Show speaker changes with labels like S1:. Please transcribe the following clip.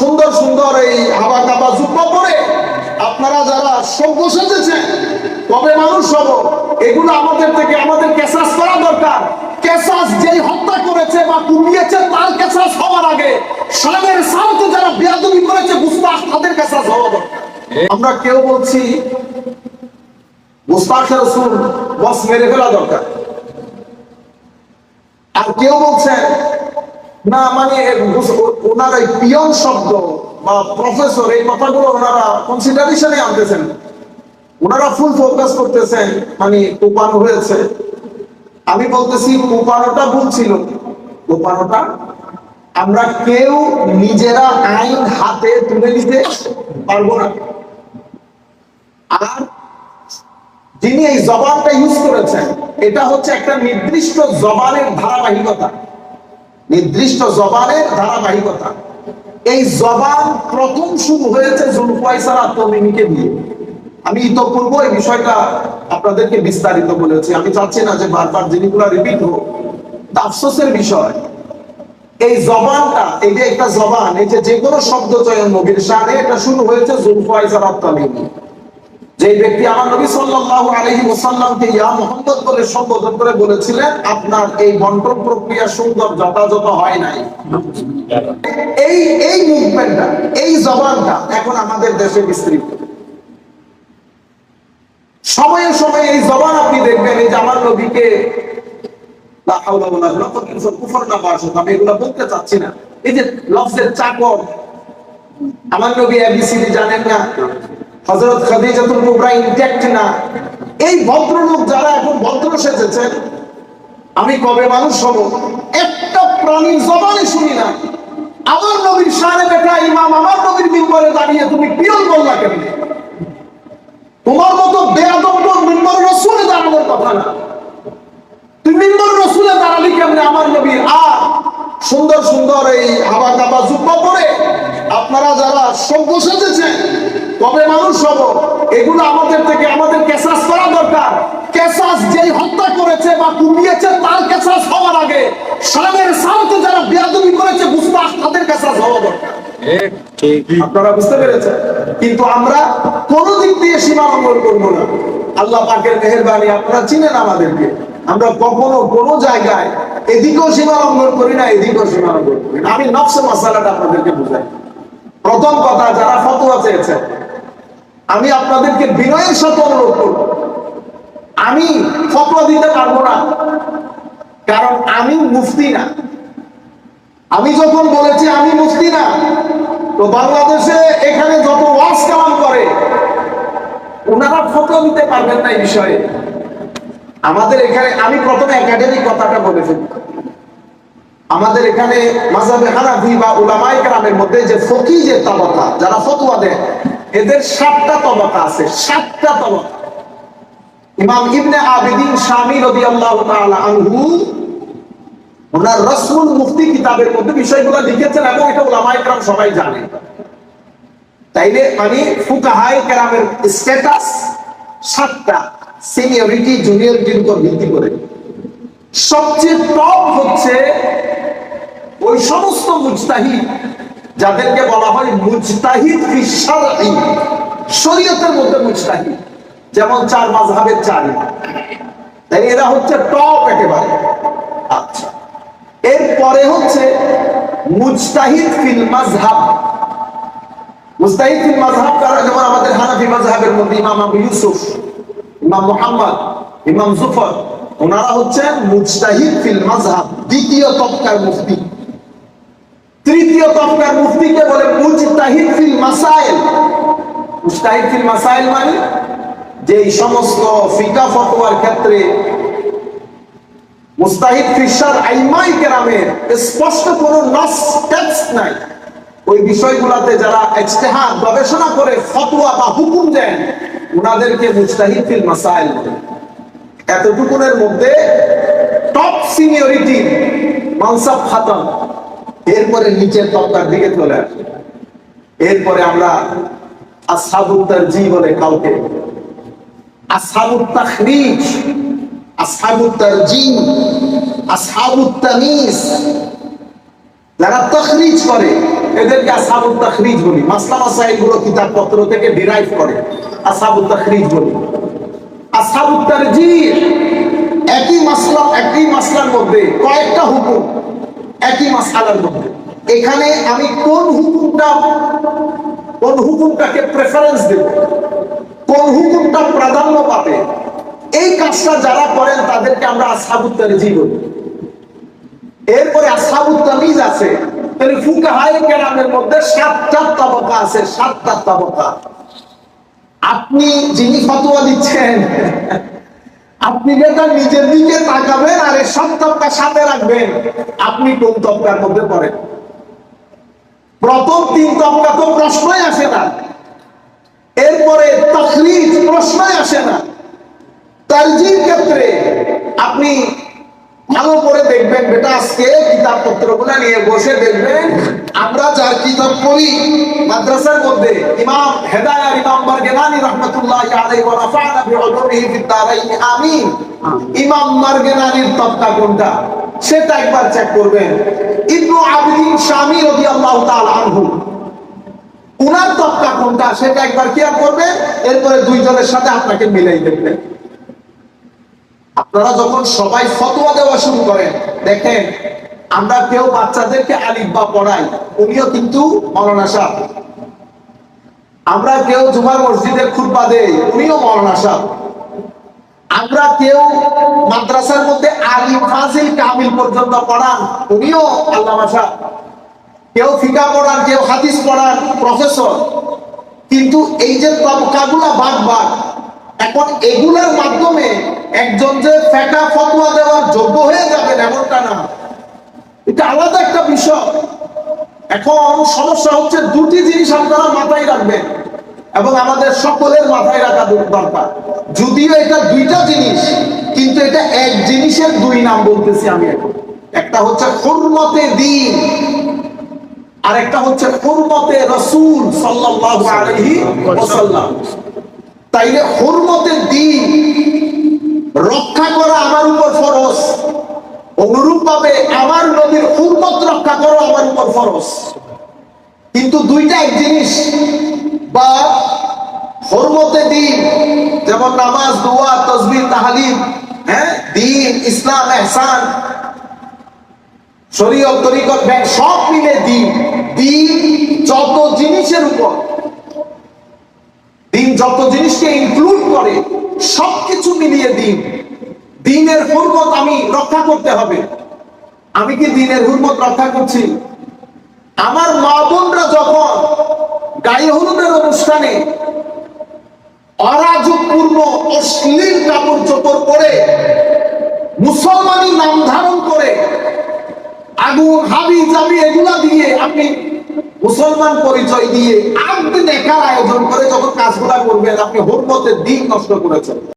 S1: সুন্দর সুন্দর এই হাবা কাবা জুব্বা পরে আপনারা যারা সভ্য সেজেছেন তবে মানুষ হব, এগুলো আমাদের থেকে আমাদের কেসাস করা দরকার। কেসাস যেই হত্যা করেছে বা কুমিয়েছে তার কেসাস হওয়ার আগে সালের সামতে যারা বেয়াদবি করেছে, গুস্তাখ তাদের কেসাস হওয়া দরকার। আমরা কেউ বলছি মেরে ফেলা দরকার। আর কেউ বলছেন না মানে ওনার পিয়ন শব্দ বা প্রফেসর, এই কথাগুলো ওনারা কনসিডারেশনে আনতেছেন। ওনারা ফুল ফোকাস করতেছেন মানে হয়েছে। আমি বলতেছি কোপানোটা ভুল ছিল। কোপানোটা আমরা কেউ নিজেরা আইন হাতে তুলে নিতে পারব না। আর যিনি এই জবানটা ইউজ করেছেন, এটা হচ্ছে একটা নির্দিষ্ট জবানের ধারাবাহিকতা। নির্দিষ্ট জবানের ধারাবাহিকতা। এই জবান প্রথম শুরু হয়েছে জুলফাইসার আত্মমিমিকে দিয়ে আমি ইতপূর্ব এই বিষয়টা আপনাদেরকে বিস্তারিত বলেছি। আমি চাচ্ছি না যে বারবার জিনিসগুলো রিপিট হোক। আফসোসের বিষয়, এই জবানটা, এই যে একটা জবান, এই যে যে কোনো শব্দ চয়ন নবীর সানে এটা শুরু হয়েছে জুলফাইসার আত্মমিমি যে ব্যক্তি আমার নবী সাল্লাল্লাহু আলাইহি ওয়াসাল্লামকে ইয়া মুহাম্মদ বলে সম্বোধন করে বলেছিলেন, আপনার এই বন্টন প্রক্রিয়া সুন্দর যথাযথ হয় নাই। এই এই মুভমেন্টটা এই জবানটা এখন আমাদের দেশে বিস্তৃত। সময়ে সময়ে এই জবান আপনি দেখবেন, এই যে আমার নবীকে, লা হাওলা ওয়ালা কুওয়াতা কুফর না বাসত আমি এগুলো বলতে চাচ্ছি না। এই যে লফজের চাকর, আমার নবী এবিসিডি জানেন না? হযরত খাদিজাতুল কুবরা ইনট্যাক্ট না। এই ভদ্রলোক যারা এখন ভদ্র সেজেছেন, আমি কবে মানুষ হব? একটা প্রাণীর জবানে শুনি না। আমার নবীর সারে বেটা ইমাম, আমার নবীর মিম্বরে দাঁড়িয়ে তুমি পিয়ন বললা কেমনে? তোমার মতো বেয়াদব মিম্বর রসুলে দাঁড়ানোর কথা না। তুমি মিম্বর রসুলে দাঁড়ালি কেমনে আমার নবীর? আর সুন্দর সুন্দর এই হাবা কাবা জুব্বা পরে আপনারা যারা সভ্য সেজেছেন তবে মানুষ হব। এগুলো আমাদের থেকে, আমাদের কেসাস করা দরকার। কেসাস যেই হত্যা করেছে বা কুমিয়েছে তার কেসাস হওয়ার আগে সালের সামতে যারা বেয়াদবি করেছে গুস্তাখ তাদের কেসাস হওয়া দরকার। আপনারা বুঝতে পেরেছেন? কিন্তু আমরা কোন দিক দিয়ে সীমা লঙ্ঘন করব না। আল্লাহ পাকের মেহরবানি আপনারা চিনেন আমাদেরকে। আমরা কখনো কোন জায়গায় এদিকেও সীমা লঙ্ঘন করি না, এদিকেও সীমা লঙ্ঘন করি না। আমি নকশে মশালাটা আপনাদেরকে বুঝাই প্রথম কথা যারা ফতোয়া চেয়েছেন আমি আপনাদেরকে বিনয়ের সাথে অনুরোধ করব। আমি ফতোয়া দিতে পারব না, কারণ আমি মুফতি না। আমি যখন বলেছি আমি মুফতি না, তো বাংলাদেশে এখানে যত ওয়াজ কালাম করে, ওনারা ফটো দিতে পারবেন না এই বিষয়ে। আমাদের এখানে, আমি প্রথমে একাডেমিক কথাটা বলে ফেলি। আমাদের এখানে মাজাবে হানাফি বা উলামাই কালামের মধ্যে যে ফকি যে তবকা যারা ফতোয়া এদের সাতটা আছে, সাতটা ইমাম ইবনে আবিদিন শামী রাদিয়াল্লাহু তাআলা আনহু, ওনার রসমুল মুফতি কিতাবের মধ্যে বিষয়গুলো লিখেছেন এবং এটা কেরাম সবাই জানে। তাইলে আমি ফুকাহাই কেরামের স্ট্যাটাস সাতটা সিনিয়রিটি উপর ভিত্তি করে। সবচেয়ে টপ হচ্ছে ওই সমস্ত মুজতাহিদ। যাদেরকে বলা হয় মুজতাহিদ ফিশারঈ শরীয়তের মধ্যে মুজতাহিদ। যেমন চার মাযহাবের চার। তাই এরা হচ্ছে টপ একেবারে। আচ্ছা। এরপরে হচ্ছে মুজতাহিদ ফিল মাযহাব। মুজতাহিদ ফিল মাযহাব কারা? যেমন আমাদের হানাফি মাযহাবের মধ্যে ইমাম আবু ইউসুফ, ইমাম মুহাম্মদ, ইমাম জুফর, ওনারা হচ্ছেন মুজতাহিদ ফিল মাযহাব, দ্বিতীয় তবকার মুফতি। তৃতীয় তবকার মুফতিকে বলে মুজতাহিদ ফিল মাসাইল। মুজতাহিদ ফিল মাসাইল মানে যে সমস্ত ফিকা ফতোয়ার ক্ষেত্রে মুস্তাহিদ ফিশার আইমাই কেরামের স্পষ্ট কোনো নস টেক্সট নাই। ওই বিষয়গুলোতে যারা ইজতিহাদ, গবেষণা করে ফতোয়া বা হুকুম দেন, উনাদেরকে মুস্তাহিদ ফিল মাসাইল এতটুকুনের মধ্যে টপ সিনিয়রিটি মানসাব খাতম। এরপরে নিচের তবকার দিকে চলে আসে। এরপরে আমরা আসহাবুত তারজি বলে কাউকে। আসহাবুত তাখরিজ আসহাবুত তারজি আসহাবুত যারা তখরিজ করে, এদেরকে আসহাবুত তখরিজ বলি। মাসলা মাসাইলগুলো থেকে ডিরাইভ করে তখরিজ বলি। আসহাবুত তারজিহ একই মাসলা, একই মাসলার মধ্যে কয়েকটা হুকুম। একই মাসলার মধ্যে। এখানে আমি কোন হুকুমটা, কোন হুকুমটাকে প্রেফারেন্স দেব, কোন হুকুমটা প্রাধান্য পাবে, এই কাজটা যারা করেন তাদেরকে আমরা আসহাবুত তারজিহ বলি। এরপরে আসহাবুত তামিজ আছে, তাহলে কেরামের মধ্যে সাতটা তাবকা আছে, সাতটা তাবকা। আপনি যিনি ফতোয়া দিচ্ছেন আপনি বেটা নিজের দিকে তাকাবেন আর এই সব তবকা সাথে রাখবেন। আপনি কোন তবকার মধ্যে পড়েন? প্রথম তিন তবকা তো প্রশ্নই আসে না। এরপরে তকলিফ প্রশ্নই আসে না। তালজির ক্ষেত্রে আপনি ভালো করে দেখবেন বেটা, আজকে কিতাব পত্রগুলো নিয়ে বসে দেখবেন। আমরা যার কিতাব পড়ি মাদ্রাসার মধ্যে, ইমাম হেদায়ার ইমাম মারগেনানি রাহমাতুল্লাহি আলাইহি ওয়া রাফা'না আমিন। ইমাম মারগেনানির কোনটা? সেটা একবার চেক করবেন। ইবনু আবিদিন শামী রাদিয়াল্লাহু তাআলা আনহু। উনার তবকা কোনটা? সেটা একবার খেয়াল করবেন, এরপরে দুইজনের সাথে আপনাকে মিলাই দেখবেন। আপনারা যখন সবাই ফতোয়া দেওয়া শুরু করেন, দেখেন, আমরা কেউ বাচ্চাদেরকে আলিফ বা পড়াই, উনিও কিন্তু মৌলানা সাহেব আমরা কেউ জুমার মসজিদের খুতবা দেই, উনিও মৌলানা সাহেব আমরা কেউ মাদ্রাসার মধ্যে আলিম, ফাজিল, কামিল পর্যন্ত পড়ান, উনিও আল্লামা সাহেব কেউ ফিকা পড়ান, কেউ হাদিস পড়ান, প্রফেসর। কিন্তু এই যে তবকাগুলা ভাগ ভাগ এখন এগুলোর মাধ্যমে একজন যে ফেকা ফতোয়া দেওয়ার যোগ্য হয়ে যাবেন এমনটা না। এটা আলাদা একটা বিষয়। এখন সমস্যা হচ্ছে দুটি জিনিস আপনারা মাথায় রাখবেন এবং আমাদের সকলের মাথায় রাখা দরকার। যদিও এটা দুইটা জিনিস, কিন্তু এটা এক জিনিসের দুই নাম বলতেছি আমি এখন। একটা হচ্ছে হুরমতে দিন আর একটা হচ্ছে হুরমতে রসুল ওয়াসাল্লাম। তাইলে হুরমতের দিন রক্ষা করা আমার উপর ফরজ। অনুরূপ ভাবে আমার নবীর হুরমত রক্ষা করা আমার উপর ফরজ। কিন্তু দুইটা এক জিনিস, বা হরমতে দিন, যেমন নামাজ, দোয়া তসবির তাহালিম হ্যাঁ? দিন, ইসলাম, এহসান, শরীয়ত, তরিকত ব্যাংক সব মিলে দিন। দিন যত জিনিসের উপর, দিন যত জিনিসকে ইনক্লুড করে, সবকিছু মিলিয়ে দিন। দিনের হুরমত আমি রক্ষা করতে হবে। আমি কি দিনের হুরমত রক্ষা করছি? আমার মা বোনরা যখন গায়ে হলুদের অনুষ্ঠানে অরাজকপূর্ণ অশ্লীল কাপড় চোপড় পরে মুসলমানি নাম ধারণ করে আগুন, হাবি, জাবি এগুলা দিয়ে আপনি মুসলমান পরিচয় দিয়ে আগ দেখার আয়োজন করে যখন কাজগুলা করবেন, আপনি হরমতের দিন নষ্ট করেছেন।